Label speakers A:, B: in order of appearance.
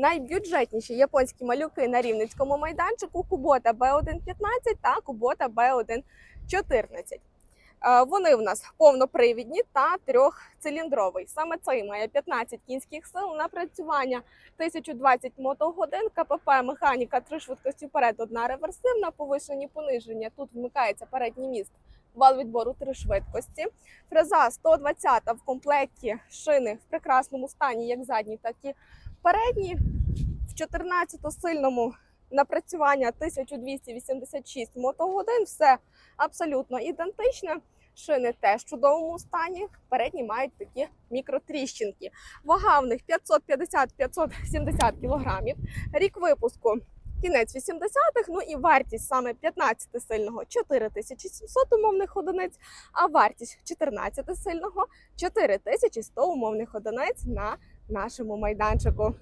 A: найбюджетніші японські малюки на рівненському майданчику Кубота Б1.15 та Кубота Б1.14. Е, Вони в нас повнопривідні та трьохциліндровий. Саме цей має 15 кінських сил напрацювання 1020 мотогодин, КПП механіка, три швидкості вперед, одна реверсивна, повишені пониження. Тут вмикається передній міст, вал відбору три швидкості. Фреза 120 в комплекті шини в прекрасному стані, як задні, так і передні. В 14-сильному напрацювання 1286 мотогодин. Все абсолютно ідентичне. Шини теж в чудовому стані. Передні мають такі мікротріщинки. Вага в них 550-570 кілограмів. Рік випуску кінець 80-х. Ну і вартість саме 15-сильного 4700 умовних одиниць, а вартість 14-сильного 4100 умовних одиниць на нашому майданчику.